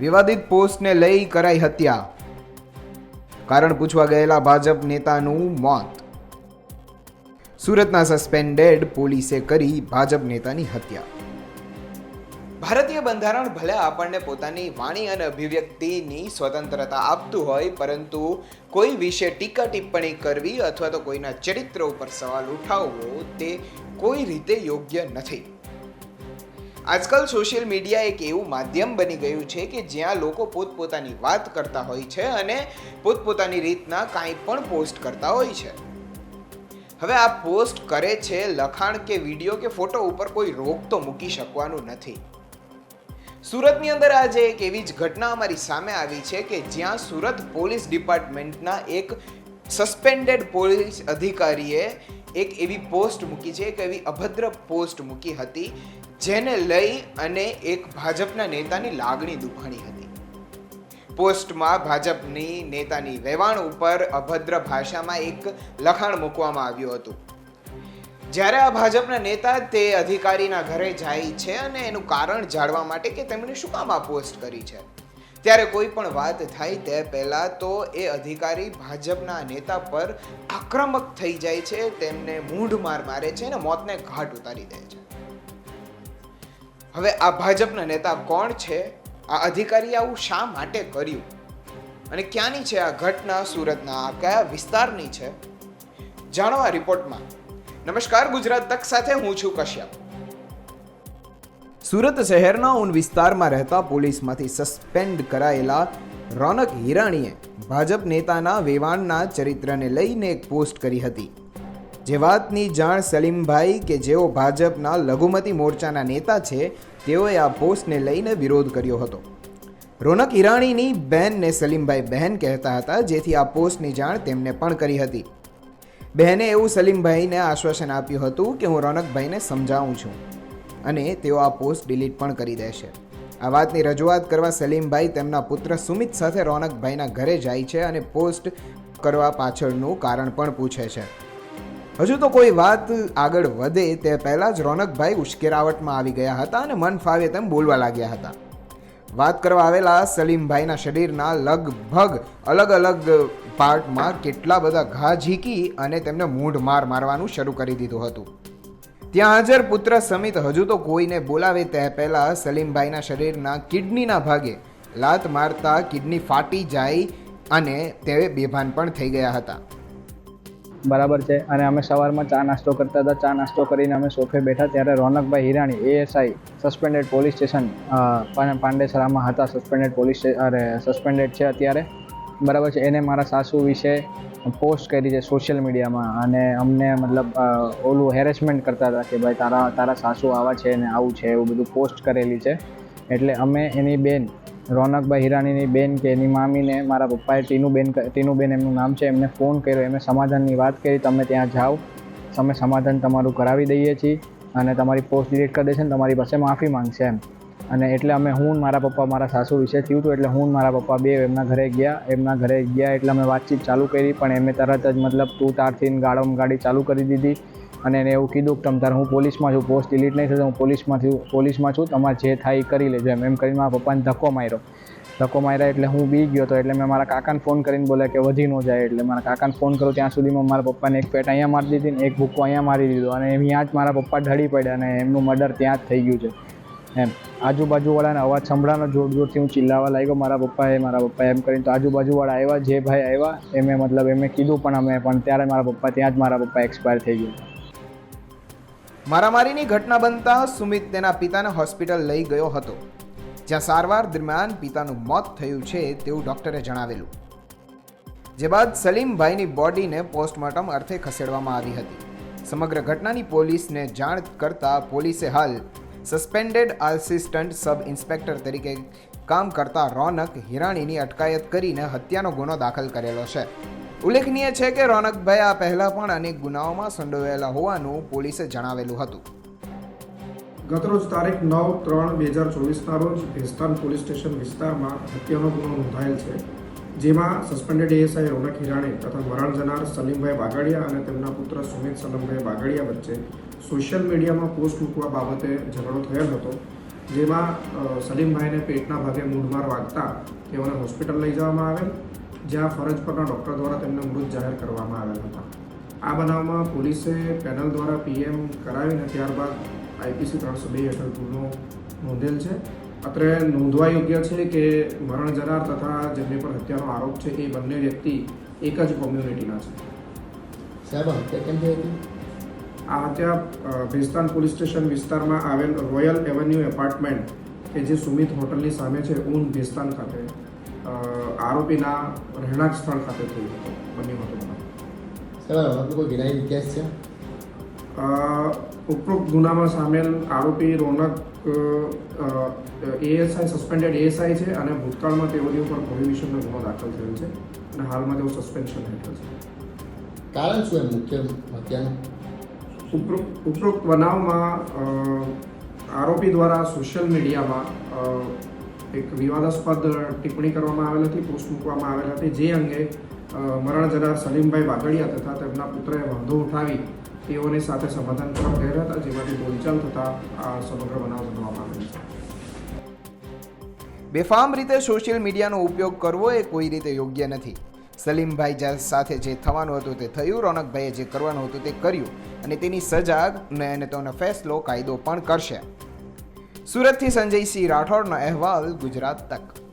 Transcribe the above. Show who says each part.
Speaker 1: વિવાદિત પોસ્ટને લઈ કરાઈ હત્યા. કારણ પૂછવા ગયેલા ભાજપ નેતાનું મોત. સુરતના સસ્પેન્ડેડ પોલીસે કરી ભાજપ નેતાની હત્યા. ભારતીય બંધારણ ભલે આપણને પોતાની વાણી અને અભિવ્યક્તિની સ્વતંત્રતા આપતું હોય, પરંતુ કોઈ વિશે ટીકા ટિપ્પણી કરવી અથવા તો કોઈના ચરિત્ર ઉપર સવાલ ઉઠાવવો તે કોઈ રીતે યોગ્ય નથી. આજકાલ સોશિયલ મીડિયા એક એવું માધ્યમ બની ગયું છે કે જ્યાં લોકો પોતપોતાની વાત કરતા હોય છે અને પોતપોતાની રીતના કાંઈ પણ પોસ્ટ કરતા હોય છે. હવે આ પોસ્ટ કરે છે લખાણ કે વીડિયો કે ફોટો ઉપર કોઈ રોક તો મૂકી શકવાનું નથી. સુરતની અંદર આજે એક એવી જ ઘટના અમારી સામે આવી છે કે જ્યાં સુરત પોલીસ ડિપાર્ટમેન્ટના એક સસ્પેન્ડેડ પોલીસ અધિકારીએ એક એવી પોસ્ટ મૂકી છે, એક એવી અભદ્ર પોસ્ટ મૂકી હતી, જેને લઈ અને એક ભાજપના નેતાની લાગણી દુભાણી હતી. પોસ્ટમાં ભાજપની નેતાની વહેવાણ ઉપર અભદ્ર ભાષામાં એક લખાણ મૂકવામાં આવ્યું હતું. જ્યારે આ ભાજપના નેતા તે અધિકારીના ઘરે જાય છે અને એનું કારણ જાણવા માટે કે તેમણે શું કામ આ પોસ્ટ કરી છે? ત્યારે કોઈ પણ વાત થાય તે પહેલાં તો એ અધિકારી ભાજપના નેતા પર આક્રમક થઈ જાય છે, તેમને મૂઢ માર મારે છે અને મોતને ઘાટ ઉતારી દે છે. હવે આ ભાજપના નેતા કોણ છે? આ અધિકારી આવું શા માટે કર્યું? અને ક્યાંની છે આ ઘટના? સુરતના આ કયા વિસ્તારની છે? જાણો આ રિપોર્ટમાં. નમસ્કાર, ગુજરાત તક સાથે હું છું કશ્યપ. સુરત શહેરના ઉન વિસ્તારમાં રહેતા પોલીસમાંથી સસ્પેન્ડ કરાયેલા રોનક હિરાણીએ ભાજપ નેતાના વેવાણના ચરિત્રને લઈને એક પોસ્ટ કરી હતી. જે વાતની જાણ સલીમભાઈ કે જેઓ ભાજપના લઘુમતી મોરચાના નેતા છે, તેઓએ આ પોસ્ટને લઈને વિરોધ કર્યો હતો. રોનક હિરાણીની બહેનને સલીમભાઈ બહેન કહેતા હતા, જેથી આ પોસ્ટની જાણ તેમને પણ કરી હતી. બહેને એવું સલીમભાઈને આશ્વાસન આપ્યું હતું કે હું રોનકભાઈને સમજાવું છું. અને તેઓ આ પોસ્ટ ડિલીટ પણ કરી દેશે આ વાતની રજૂઆત કરવા સલીમભાઈ તેમના પુત્ર સુમિત સાથે રોનકભાઈના ઘરે જાય છે અને પોસ્ટ કરવા પાછળનું કારણ પણ પૂછે છે. હજુ તો કોઈ વાત આગળ વધે તે પહેલાં જ રોનકભાઈ ઉશ્કેરાવટમાં આવી ગયા હતા અને મન ફાવે તેમ બોલવા લાગ્યા હતા. વાત કરવા આવેલા સલીમભાઈના શરીરના લગભગ અલગ અલગ પાર્ટમાં કેટલા બધા ઘા ઝીકી અને તેમને મૂઢ માર મારવાનું શરૂ કરી દીધું હતું. ત્યાં હાજર પુત્ર સમિત હજુ તો કોઈને બોલાવે તે પહેલા સલીમભાઈના શરીરના કિડનીના ભાગે લાત મારતા કિડની ફાટી જાય અને તે બેભાન પણ થઈ ગયા હતા.
Speaker 2: બરાબર છે. અને અમે સવારમાં ચા નાસ્તો કરતા હતા. ચા નાસ્તો કરીને અમે સોફે બેઠા ત્યારે રોનકભાઈ Hirani ASI suspended police station પાંડેસરામાં હતા. સસ્પેન્ડેડ પોલીસ અરે સસ્પેન્ડેડ છે અત્યારે. બરાબર છે. એને મારા સાસુ વિશે પોસ્ટ કરી છે સોશિયલ મીડિયામાં અને અમને મતલબ ઓલું હેરેસમેન્ટ કરતા હતા કે ભાઈ તારા તારા સાસુ આવા છે ને આવું છે, એવું બધું પોસ્ટ કરેલી છે. એટલે અમે એની બેન, રોનકભાઈ હિરાણીની બેન કે એની મામીને, મારા પપ્પાએ ટીનુબેન ટીનુબેન એમનું નામ છે, એમને ફોન કર્યો. એમને સમાધાનની વાત કરી, તમે ત્યાં જાઓ તમે સમાધાન તમારું કરાવી દઈએ છીએ અને તમારી પોસ્ટ ડિલીટ કરી દેશે ને તમારી પાસે માફી માંગશે એમ. અને એટલે અમે હું મારા પપ્પા, મારા સાસુ વિશે થયું હતું એટલે હું મારા પપ્પા બે એમના ઘરે ગયા, એમના ઘરે ગયા એટલે અમે વાતચીત ચાલુ કરી, પણ એમને તરત જ મતલબ તું તારથી ગાળમ ગાડી ચાલુ કરી દીધી અને એને એવું કીધું કે તમ તારે, હું પોલીસમાં છું, પોસ્ટ ડિલીટ નહીં થશે હું પોલીસમાં છું પોલીસમાં છું, તમારે જે થાય એ કરી લેજો એમ એમ કરીને મારા પપ્પાને ધક્કો માર્યો. ધક્કો માર્યા એટલે હું બી ગયો હતો એટલે મેં મારા કાકાને ફોન કરીને બોલ્યા કે વધી ન જાય એટલે મારા કાકાને ફોન કરું ત્યાં સુધીમાં મારા પપ્પાને એક પેટ અહીંયા મારી દીધી ને એક ભૂકો અહીંયા મારી દીધો અને અહીંયા જ મારા પપ્પા ઢળી પડ્યા અને એમનું મર્ડર ત્યાં જ થઈ ગયું છે. એમ. આજુબાજુવાળાને અવાજ સંભળાનો જોર જોરથી હું ચિલ્લાવા લાગ્યો. મારા પપ્પાએ મારા પપ્પાએ એમ કરીને તો આજુબાજુવાળા આવ્યા જે ભાઈ આવ્યા એમે મતલબ એમે કીધું પણ અમે, પણ ત્યારે મારા પપ્પા, ત્યાં જ મારા પપ્પા એક્સપાયર થઈ ગયા.
Speaker 1: મારામારીની ઘટના બનતા સુમિત તેના પિતાને હોસ્પિટલ લઈ ગયો હતો. જ્યાં સારવાર દરમિયાન પિતાનું મોત થયું છે તેવું ડોક્ટરે જણાવેલું. જે બાદ સલીમભાઈની બોડીને પોસ્ટમોર્ટમ અર્થે ખસેડવામાં આવી હતી. સમગ્ર ઘટનાની પોલીસને જાણ કરતા પોલીસે હાલ સસ્પેન્ડેડ આસિસ્ટન્ટ સબ ઇન્સ્પેક્ટર તરીકે કામ કરતા રોનક હિરાણીની અટકાયત કરીને હત્યાનો ગુનો દાખલ કરેલો છે. ઉલ્લેખનીય છે કે રોનકભાઈ આ પહેલા પણ અનેક ગુનાઓમાં સંડોવાયેલા હોવાનું પોલીસે જણાવેલું હતું.
Speaker 3: ગતરોજ તારીખ નવ ત્રણ બે હજાર ચોવીસના રોજ ભેસ્તાન પોલીસ સ્ટેશન વિસ્તારમાં હત્યાનો ગુનો નોંધાયેલ છે, જેમાં સસ્પેન્ડેડ એએસઆઈ રોનક હિરાણી તથા મરણ જનાર સલીમભાઈ બાગડિયા અને તેમના પુત્ર સુમિત સલમભાઈ બાગડિયા વચ્ચે સોશિયલ મીડિયામાં પોસ્ટ મૂકવા બાબતે ઝઘડો થયેલ હતો, જેમાં સલીમભાઈને પેટના ભાગે મૂઢમાર વાગતા તેઓને હોસ્પિટલ લઈ જવામાં આવેલ, જ્યાં ફરજ પરના ડૉક્ટર દ્વારા તેમને મૃત જાહેર કરવામાં આવેલ હતા. આ બનાવમાં પોલીસે પેનલ દ્વારા પીએમ કરાવીને ત્યારબાદ આઈપીસી ત્રણસો બે હેઠળ ગુનો નોંધેલ છે. અત્રે નોંધવા યોગ્ય છે કે મરણ જનાર તથા જેમની પર હત્યાનો આરોપ છે એ બંને વ્યક્તિ એક જ કોમ્યુનિટીના છે.
Speaker 4: સાહેબ, હત્યા કેમ થઈ હતી?
Speaker 3: આ હત્યા ભેસ્તાન પોલીસ સ્ટેશન વિસ્તારમાં આવેલ રોયલ એવન્યુ એપાર્ટમેન્ટ કે જે સુમિત હોટલની સામે છે ઊન ભેસ્તાન ખાતે. આરોપીના રહેણાંક સ્થળ ખાતે થયું હતું બન્યું હતું
Speaker 4: કોઈ ગુનાહિત ઇતિહાસ છે?
Speaker 3: ઉપરોક્ત ગુનામાં સામેલ આરોપી રોનક એએસઆઈ સસ્પેન્ડેડ એએસઆઈ છે અને ભૂતકાળમાં તેઓની ઉપર પ્રોહિબિશનનો ગુનો દાખલ થયો છે અને હાલમાં તેઓ સસ્પેન્શન હેઠળ છે.
Speaker 4: કારણ શું એમ? મુખ્ય હત્યાનું?
Speaker 3: ઉપરોક્ત બનાવમાં આરોપી દ્વારા સોશિયલ મીડિયામાં એક વિવાદાસ્પદ ટિપ્પણી કરવામાં આવેલ હતી, પોસ્ટ મૂકવામાં આવેલ હતી, જે અંગે મરણ જનાર સલીમભાઈ વાઘડિયા તથા તેમના પુત્રએ વાંધો ઉઠાવી તેઓની સાથે સમાધાન કરવા ગયા હતા, જેમાંથી બોલચાલ થતાં આ સમગ્ર બનાવ બનવામાં આવેલ છે.
Speaker 1: બેફામ રીતે સોશિયલ મીડિયાનો ઉપયોગ કરવો એ કોઈ રીતે યોગ્ય નથી. સલીમભાઈ જા- સાથે જે થવાનું હતું તે થયું. રોનકભાઈએ જે કરવાનું હતું તે કર્યું અને તેની સજા અને તેનો ફેસલો કાયદો પણ કરશે. સુરતથી સંજયસિંહ રાઠોડનો અહેવાલ ગુજરાત તક.